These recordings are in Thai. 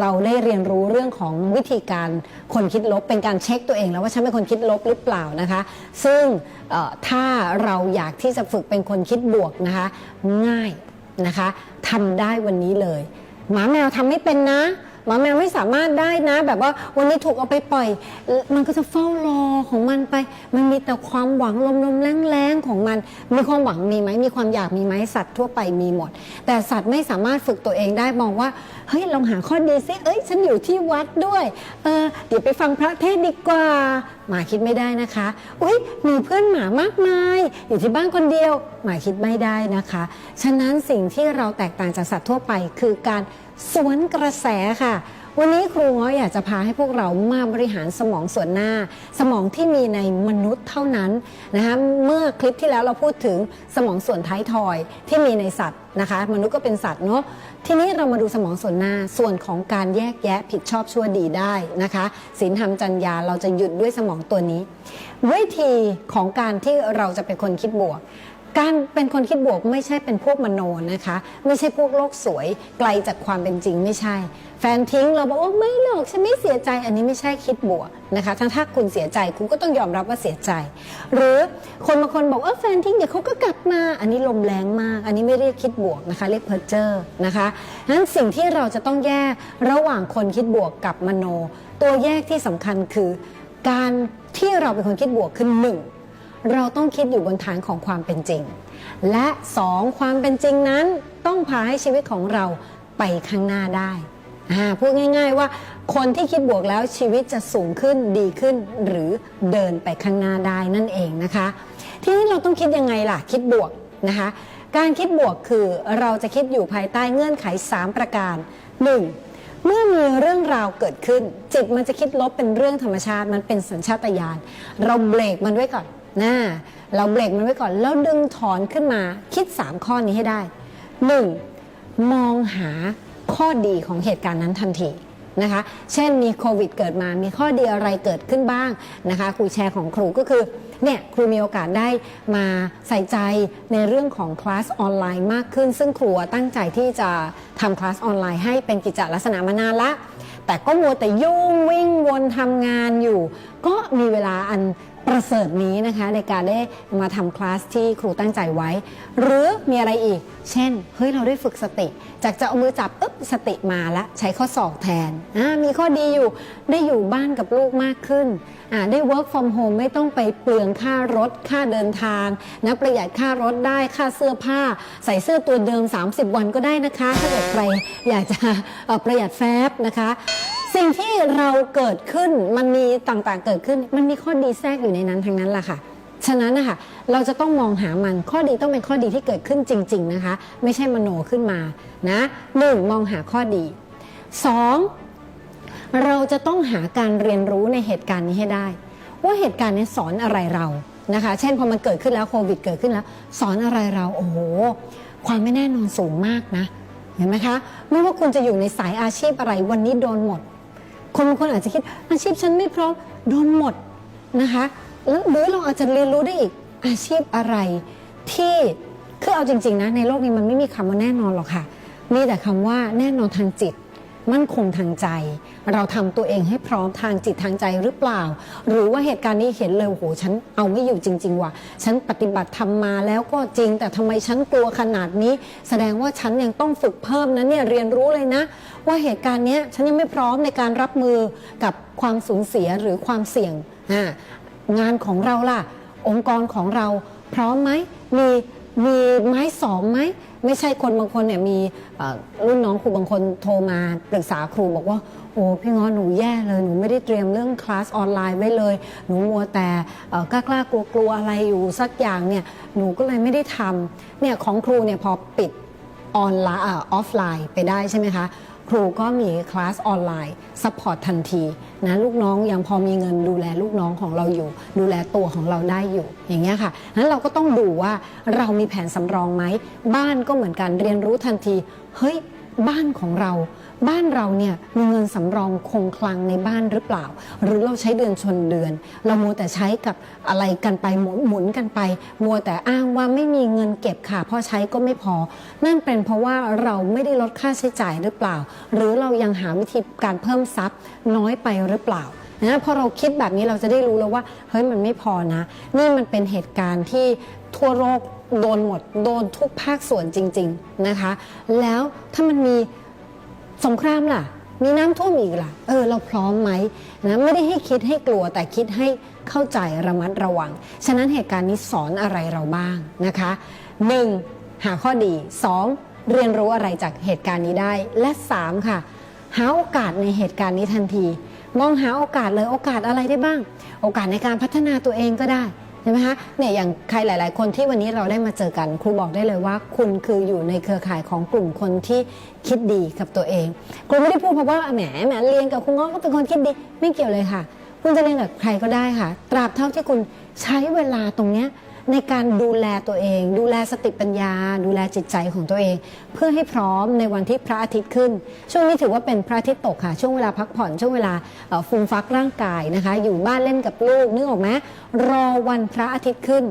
เราได้เรียนรู้เรื่องของวิธีการคนคิดลบเป็นการเช็คตัวเอง แล้วว่าฉันเป็นคนคิดลบหรือเปล่านะคะ ซึ่งถ้าเราอยากที่จะฝึกเป็นคนคิดบวกนะคะ ง่ายนะคะทำได้วันนี้เลย หมาแมวทำไม่เป็นนะ มาแมวไม่สามารถได้นะ แบบว่าวันนี้ถูกเอาไปปล่อย มันก็จะเฝ้ารอของมันไป มันมีแต่ความหวังลมๆแรงๆของมัน มีความหวังมีไหมมีความอยากมีไหมสัตว์ทั่วไปมีหมด แต่สัตว์ไม่สามารถฝึกตัวเองได้มองว่าเฮ้ยลองหาข้อดีซิเอ้ยฉันอยู่ที่วัดด้วยเออเดี๋ยวไปฟังพระเทศดีกว่าหมาคิดไม่ได้นะคะอุ้ยมีเพื่อนหมามากมายอยู่ที่บ้านคนเดียวหมาคิดไม่ได้นะคะ ฉะนั้นสิ่งที่เราแตกต่างจากสัตว์ทั่วไปคือการ สวนกระแสค่ะ วันนี้ครูง้อยอยากจะพาให้พวกเรามาบริหารสมองส่วนหน้า สมองที่มีในมนุษย์เท่านั้นนะคะเมื่อคลิปที่แล้วเราพูดถึงสมองส่วนท้ายทอยที่มีในสัตว์นะคะ มนุษย์ก็เป็นสัตว์เนาะทีนี้เรามาดูสมองส่วนหน้าส่วนของการแยกแยะผิดชอบชั่วดีได้นะคะศีลธรรมจัญญาเราจะหยุดด้วยสมองตัวนี้ วิธีของการที่เราจะเป็นคนคิดบวก การเป็นคนคิดบวกไม่ใช่เป็นพวกมโนนะคะ ไม่ใช่พวกโลกสวยไกลจากความเป็นจริงไม่ใช่ แฟนทิ้งเราบอกว่าไม่หรอกฉันไม่เสียใจอันนี้ไม่ใช่คิดบวกนะคะทั้งถ้าคุณเสียใจคุณก็ต้องยอมรับว่าเสียใจ หรือคนบางคนบอกว่าแฟนทิ้งเดี๋ยวเขาก็กลับมา อันนี้ลมแรงมาก อันนี้ไม่เรียกคิดบวกนะคะ เรียกเพอร์เจอร์นะคะนั้นสิ่งที่เราจะต้องแยกระหว่างคนคิดบวกกับมโน ตัวแยกที่สำคัญคือ การที่เราเป็นคนคิดบวกคือหนึ่ง เราต้องคิดอยู่บนฐานของความเป็นจริง และสองความเป็นจริงนั้นต้องพาให้ชีวิตของเราไปข้างหน้าได้พูดง่าย ๆ ว่าคนที่คิดบวกแล้วชีวิตจะสูงขึ้นดีขึ้น หรือเดินไปข้างหน้าได้นั่นเองนะคะ ทีนี้เราต้องคิดยังไงล่ะ คิดบวกนะคะ การคิดบวกคือเราจะคิดอยู่ภายใต้เงื่อนไข 3 ประการ 1. เมื่อมีเรื่องราวเกิดขึ้น จิตมันจะคิดลบเป็นเรื่องธรรมชาติมันเป็นสัญชาตญาณเราเบรกมันไว้ก่อน นะเราเบรกมันไว้ก่อนแล้วดึงถอนขึ้นมาคิด 3 ข้อนี้ให้ได้ 1. มองหาข้อดีของเหตุการณ์นั้นทันทีนะคะ เช่นมีโควิดเกิดมา มีข้อดีอะไรเกิดขึ้นบ้างนะคะ ครูแชร์ของครูก็คือ เนี่ยครูมีโอกาสได้มาใส่ใจในเรื่องของคลาสออนไลน์มากขึ้น ซึ่งครูตั้งใจที่จะทำคลาสออนไลน์ให้เป็นกิจลักษณะมานานละ แต่ก็มัวแต่ยุ่งวิ่งวนทำงานอยู่ ก็มีเวลาอันประเสริฐนี้นะคะในการได้มาทำคลาสที่ครูตั้งใจไว้ หรือมีอะไรอีก เช่น เฮ้ยเราได้ฝึกสติ จากจะเอามือจับอึ๊บสติมาแล้วใช้ข้อศอกแทน มีข้อดีอยู่ได้อยู่บ้านกับลูกมากขึ้น ได้ work from home ไม่ต้องไปเปลืองค่ารถค่าเดินทางนะประหยัดค่ารถได้ค่าเสื้อผ้า ใส่เสื้อตัวเดิม 30 วันก็ได้นะคะ ถ้าเกิดใครอยากจะประหยัดแฟบนะคะ สิ่งที่เราเกิดขึ้นมันมีต่างๆเกิดขึ้น มันมีข้อดีแทรกอยู่ในนั้นทั้งนั้นแหละค่ะ ฉะนั้นนะคะเราจะต้องมองหามันข้อดีต้องเป็นข้อดีที่เกิดขึ้นจริง ๆนะคะ ไม่ใช่มโนขึ้นมานะหนึ่งมองหาข้อดีสองเราจะต้องหาการเรียนรู้ในเหตุการณ์นี้ให้ได้ ว่าเหตุการณ์นี้สอนอะไรเรานะคะ เช่นพอมันเกิดขึ้นแล้วโควิดเกิดขึ้นแล้ว สอนอะไรเราโอ้โหความไม่แน่นอนสูงมากนะเห็นไหมคะ ไม่ว่าคุณจะอยู่ในสายอาชีพอะไรวันนี้โดนหมด คนบางคนอาจจะคิดอาชีพฉันไม่พร้อมโดนหมดนะคะแล้วหรือเราอาจจะเรียนรู้ได้อีกอาชีพอะไรที่คือเอาจริง ๆ นะ ในโลกนี้มันไม่มีคำว่าแน่นอนหรอกค่ะ มีแต่คำว่าแน่นอนทางจิต มั่นคงทางใจ เราทำตัวเองให้พร้อมทางจิตทางใจหรือเปล่า หรือว่าเหตุการณ์นี้เห็นเลยโหฉันเอาไม่อยู่จริง ๆ ว่ะฉันปฏิบัติทำมาแล้วก็จริง แต่ทำไมฉันกลัวขนาดนี้ แสดงว่าฉันยังต้องฝึกเพิ่มนะเนี่ยเรียนรู้เลยนะ ว่าเหตุการณ์นี้ฉันยังไม่พร้อมในการรับมือกับความสูญเสียหรือความเสี่ยงงานของเราล่ะ องค์กรของเราพร้อมไหมมีมีไม้สองไหม ไม่ใช่คนบางคนเนี่ยมีรุ่นน้องครูบางคนโทรมาปรึกษาครูบอกว่าโอ้พี่ง้อหนูแย่เลยหนูไม่ได้เตรียมเรื่องคลาสออนไลน์ไว้เลย หนูมัวแต่กล้ากลัวกลัวๆอะไรอยู่สักอย่างเนี่ยหนูก็เลยไม่ได้ทำเนี่ยของครูเนี่ยพอปิดออนไลน์ออฟไลน์ไปได้ใช่ไหมคะ ครูก็มีคลาสออนไลน์ซัพพอร์ตทันทีนะลูกน้องยังพอมีเงินดูแลลูกน้องของเราอยู่ ดูแลตัวของเราได้อยู่อย่างเงี้ยค่ะนั้นเราก็ต้องดูว่าเรามีแผนสำรองไหมบ้านก็เหมือนกันเรียนรู้ทันทีเฮ้ย บ้านของเรา บ้านเราเนี่ยมีเงินสำรองคงคลังในบ้านหรือเปล่า หรือเราใช้เดือนชนเดือน เรามัวแต่ใช้กับอะไรกันไปหมุนหมุนกันไป มัวแต่อ้างว่าไม่มีเงินเก็บค่ะพอใช้ก็ไม่พอ นั่นเป็นเพราะว่าเราไม่ได้ลดค่าใช้จ่ายหรือเปล่า หรือเรายังหาวิธีการเพิ่มทรัพย์น้อยไปหรือเปล่า นะพอเราคิดแบบนี้เราจะได้รู้แล้วว่าเฮ้ยมันไม่พอนะ นี่มันเป็นเหตุการณ์ที่ทั่วโลกโดนหมด โดนทุกภาคส่วนจริง ๆนะคะ แล้วถ้ามันมีสงครามล่ะ มีน้ำท่วมอีกล่ะ เออ เราพร้อมไหมนะไม่ได้ให้คิดให้กลัวแต่คิดให้เข้าใจระมัดระวัง ฉะนั้นเหตุการณ์นี้สอนอะไรเราบ้างนะคะ 1. หาข้อดี 2. เรียนรู้อะไรจากเหตุการณ์นี้ได้และ 3. ค่ะ หาโอกาสในเหตุการณ์นี้ทันที มองหาโอกาสเลยโอกาสอะไรได้บ้าง โอกาสในการพัฒนาตัวเองก็ได้ใช่ไหมคะเนี่ยอย่างใครหลาย ๆ คนที่วันนี้เราได้มาเจอกัน ครูบอกได้เลยว่า คุณคืออยู่ในเครือข่ายของกลุ่มคนที่คิดดีกับตัวเองครูไม่ได้พูดเพราะว่าแหมแหมเรียนกับครูง้อก็เป็นคนคิดดีไม่เกี่ยวเลยค่ะ คุณจะเรียนกับใครก็ได้ค่ะ ตราบเท่าที่คุณใช้เวลาตรงเนี้ย ในการดูแลตัวเอง ดูแลสติปัญญา ดูแลจิตใจของตัวเอง เพื่อให้พร้อมในวันที่พระอาทิตย์ขึ้น ช่วงนี้ถือว่าเป็นพระอาทิตย์ตกค่ะ ช่วงเวลาพักผ่อนช่วงเวลาฟูมฟักร่างกายนะคะ อยู่บ้านเล่นกับลูกนึกออกไหมรอวันพระอาทิตย์ขึ้น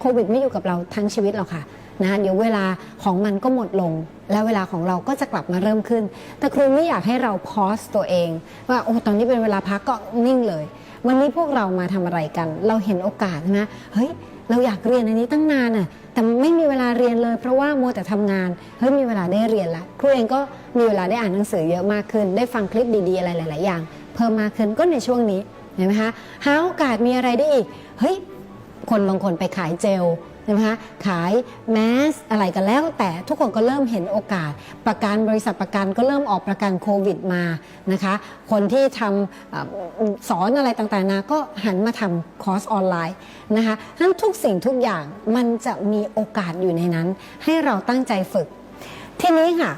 โควิดไม่อยู่กับเราทั้งชีวิตหรอกค่ะนะเดี๋ยวเวลาของมันก็หมดลง แล้วเวลาของเราก็จะกลับมาเริ่มขึ้น แต่ครูไม่อยากให้เราพอสตัวเอง ว่าโอ้ตอนนี้เป็นเวลาพักก็นิ่งเลย วันนี้พวกเรามาทำอะไรกัน เราเห็นโอกาสนะเฮ้ย เราอยากเรียนอันนี้ตั้งนานอะแต่ไม่มีเวลาเรียนเลย เพราะว่ามัวแต่ทำงานเฮ้ยมีเวลาได้เรียนละครูเองก็มีเวลาได้อ่านหนังสือเยอะมากขึ้น ได้ฟังคลิปดีๆอะไรหลาย ๆ อย่าง เพิ่มมากขึ้นก็ในช่วงนี้เห็นไหมคะหาโอกาสมีอะไรได้อีกเฮ้ยคนบางคนไปขายเจล ใช่ไหมคะขายแมสอะไรกันแล้วแต่ทุกคนก็เริ่มเห็นโอกาส ประกันบริษัทประกันก็เริ่มออกประกันโควิดมานะคะ คนที่ทำอสอนอะไรต่างๆนาก็หันมาทำคอร์สออนไลน์นะคะทั้นทุกสิ่งทุกอย่างมันจะมีโอกาสอยู่ในนั้น ให้เราตั้งใจฝึก ทีนี้ค่ะ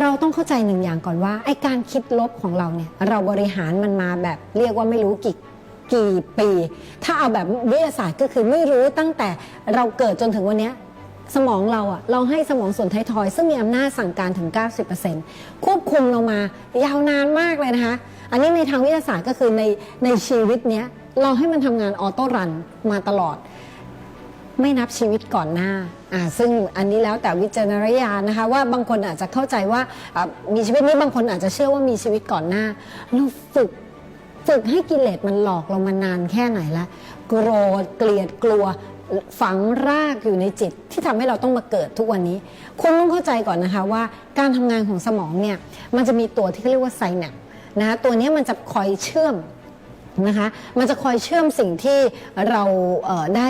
เราต้องเข้าใจหนึ่งอย่างก่อนว่าไอการคิดลบของเราเนี่ยเราบริหารมันมาแบบเรียกว่าไม่รู้กี่ กี่ปี ถ้าเอาแบบวิทยาศาสตร์ก็คือไม่รู้ตั้งแต่เราเกิดจนถึงวันเนี้ยสมองเราอะเราให้สมองส่วนท้ายทอย ซึ่งมีอำนาจสั่งการถึง 90%ควบคุมเรามายาวนานมากเลยนะคะ อันนี้ในทางวิทยาศาสตร์ก็คือในในชีวิตเนี้ยเราให้มันทำงานออโต้รันมาตลอด ไม่นับชีวิตก่อนหน้าอ่าซึ่งอันนี้แล้วแต่วิจารณญาณนะคะ ว่าบางคนอาจจะเข้าใจว่าอ่ามีชีวิตนี้บางคนอาจจะเชื่อว่ามีชีวิตก่อนหน้าเราฝึก ฝึกให้กิเลสมันหลอกเรามานานแค่ไหนละโกรธเกลียดกลัวฝังรากอยู่ในจิตที่ทำให้เราต้องมาเกิดทุกวันนี้ คุณต้องเข้าใจก่อนนะคะว่าการทำงานของสมองเนี่ยมันจะมีตัวที่เรียกว่าไซแนปนะคะตัวนี้มันจะคอยเชื่อมนะคะมันจะคอยเชื่อมสิ่งที่เราเได้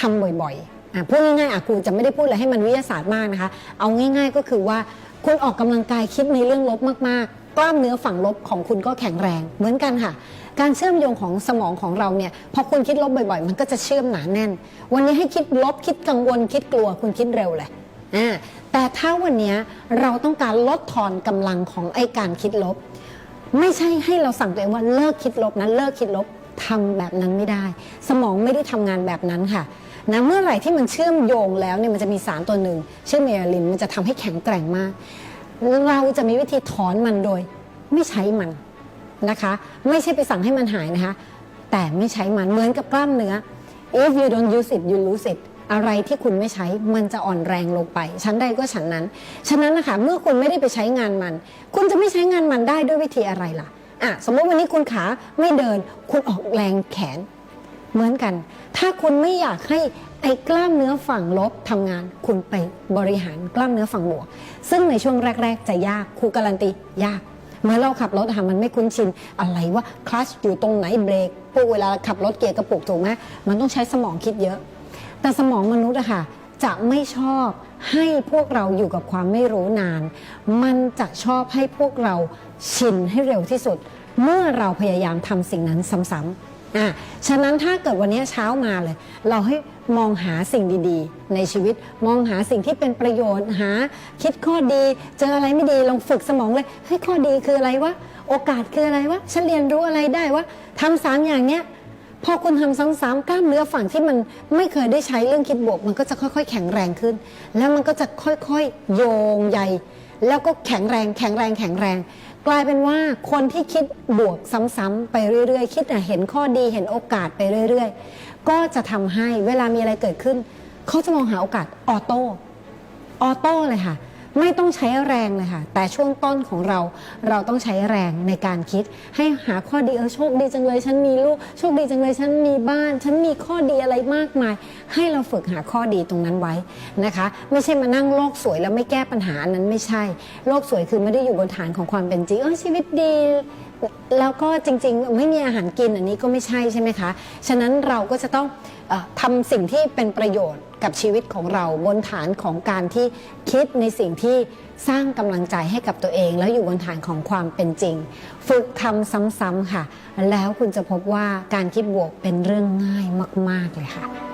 ทำบ่อยๆอะพูดง่ายๆครูจะไม่ได้พูดอะไรให้มันวิทยาศาสตร์มากนะคะ เอาง่าย ๆ ก็คือว่าคุณออกกำลังกายคิดในเรื่องลบมากๆ กล้ามเนื้อฝั่งลบของคุณก็แข็งแรง เหมือนกันค่ะ การเชื่อมโยงของสมองของเราเนี่ยพอคุณคิดลบบ่อยๆ มันก็จะเชื่อมหนาแน่น วันนี้ให้คิดลบคิดกังวลคิดกลัวคุณคิดเร็วเลยอ่าแต่ถ้าวันนี้เราต้องการลดทอนกำลังของไอ้การคิดลบ ไม่ใช่ให้เราสั่งตัวเองว่าเลิกคิดลบนะเลิกคิดลบทำแบบนั้นไม่ได้ สมองไม่ได้ทำงานแบบนั้นค่ะนะเมื่อไหร่ที่มันเชื่อมโยงแล้วเนี่ยมันจะมีสารตัวหนึ่งชื่อเมลาลินมันจะทำให้แข็งแกร่งมาก เราจะมีวิธีถอนมันโดยไม่ใช้มันนะคะ ไม่ใช่ไปสั่งให้มันหายนะคะ แต่ไม่ใช้มันเหมือนกับกล้ามเนื้อ if you don't use it you lose it อะไรที่คุณไม่ใช้มันจะอ่อนแรงลงไป ชั้นใดก็ชั้นนั้น ฉะนั้นนะคะเมื่อคุณไม่ได้ไปใช้งานมัน คุณจะไม่ใช้งานมันได้ด้วยวิธีอะไรล่ะอะสมมติวันนี้คุณขาไม่เดิน คุณออกแรงแขน เหมือนกัน ถ้าคุณไม่อยากให้ไอ้กล้ามเนื้อฝั่งลบทำงาน คุณไปบริหารกล้ามเนื้อฝั่งบวก ซึ่งในช่วงแรก ๆ จะยากครูการันตียากเมื่อเราขับรถค่ะมันไม่คุ้นชินอะไรว่าคลัชอยู่ตรงไหนเบรกพวกเวลาขับรถเกียร์กระปุกถูกไหมมันต้องใช้สมองคิดเยอะ แต่สมองมนุษย์อะค่ะจะไม่ชอบให้พวกเราอยู่กับความไม่รู้นาน มันจะชอบให้พวกเราชินให้เร็วที่สุด เมื่อเราพยายามทำสิ่งนั้นซ้ำๆ อะฉะนั้นถ้าเกิดวันนี้เช้ามาเลย เราให้มองหาสิ่งดีๆ ในชีวิตมองหาสิ่งที่เป็นประโยชน์หา คิดข้อดีเจออะไรไม่ดีลองฝึกสมองเลยให้ยข้อดีคืออะไรวะโอกาสคืออะไรวะฉันเรียนรู้อะไรได้วะทำสามอย่างเนี้ยพอคุณทำซ้ำๆกล้ามเนื้อฝั่งที่มันไม่เคยได้ใช้เรื่องคิดบวก มันก็จะค่อยๆ แข็งแรงขึ้น แล้วมันก็จะค่อยๆ โยงใยแล้วก็แข็งแรงแข็งแรงแข็งแรง กลายเป็นว่าคนที่คิดบวกซ้ำๆไปเรื่อย ๆ คิดเห็นข้อดีเห็นโอกาสไปเรื่อย ๆ ก็จะทำให้เวลามีอะไรเกิดขึ้น เขาจะมองหาโอกาสออโต้ออโต้เลยค่ะ ไม่ต้องใช้แรงเลยค่ะ แต่ช่วงต้นของเราเราต้องใช้แรงในการคิด ให้หาข้อดีเออโชคดีจังเลยฉันมีลูกโชคดีจังเลยฉันมีบ้าน ฉันมีข้อดีอะไรมากมาย ให้เราฝึกหาข้อดีตรงนั้นไว้นะคะ ไม่ใช่มานั่งโลกสวยแล้วไม่แก้ปัญหานั้นไม่ใช่ โลกสวยคือไม่ได้อยู่บนฐานของความเป็นจริงเออชีวิตดีแล้วก็จริง ๆ ไม่มีอาหารกินอันนี้ก็ไม่ใช่ใช่ไหมคะ ฉะนั้นเราก็จะต้อง ทำสิ่งที่เป็นประโยชน์กับชีวิตของเราบนฐานของการที่คิดในสิ่งที่สร้างกำลังใจให้กับตัวเอง แล้วอยู่บนฐานของความเป็นจริง ฝึกทำซ้ำๆค่ะ แล้วคุณจะพบว่าการคิดบวกเป็นเรื่องง่ายมาก ๆ เลยค่ะ